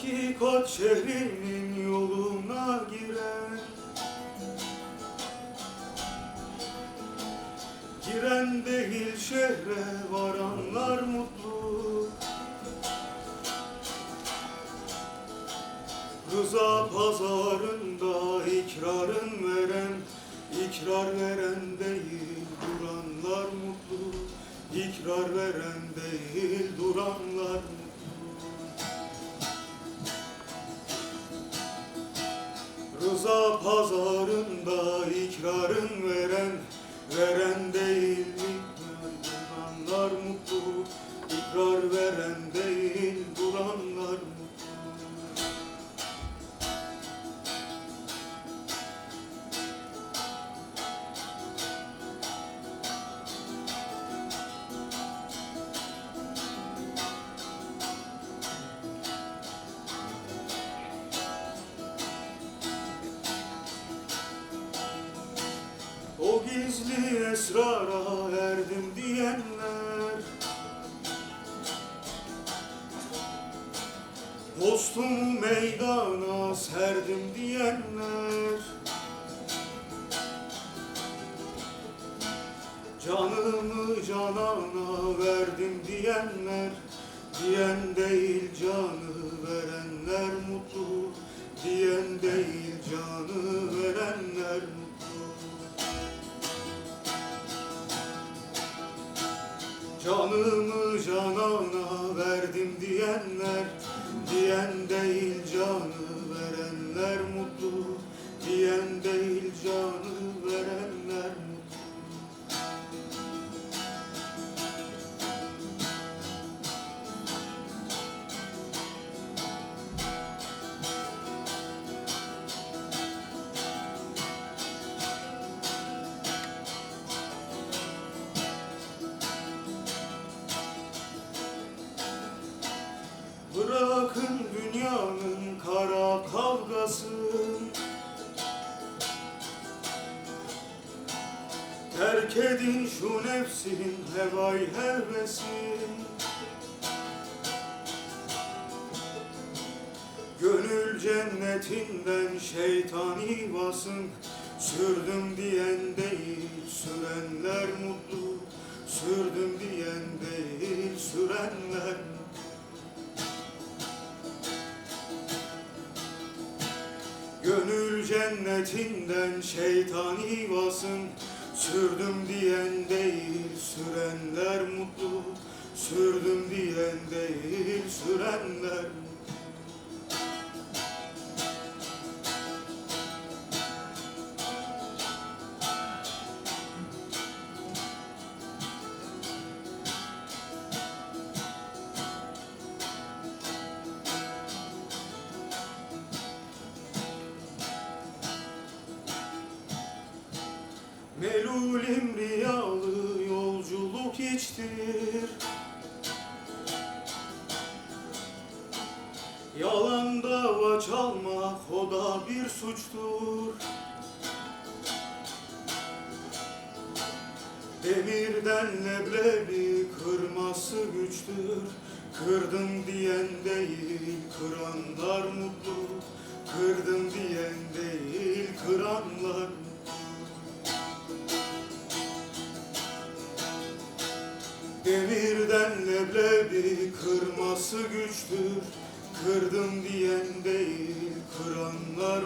Hakikat şehrinin yoluna giren Giren değil şehre varanlar mutlu. Rıza pazarında gizli esrara erdim diyenler. Postumu meydana serdim diyenler. Canımı canana verdim diyenler. Diyen değil canı verenler mutlu. Diyen değil canı verenler mutlu Canımı canana verdim diyenler dünyanın kara kavgasın Terk edin şu nefsin hevay hevesin Gönül cennetinden şeytan yuvasın Sürdüm diyen Gönül cennetinden şeytan yuvasın Sürdüm diyen değil sürenler mutlu. Sürdüm diyen değil sürenler mutlu Melulim riyalı yolculuk hiçtir Yalan dava çalmak o da bir suçtur. Demirden leblebi kırması güçtür. Kırdım diyen değil kıranlar mutlu. Kırdım diyen değil kıranlar mutlu Demirden leblebi kırması güçtür. Kırdım diyen değil kıranlar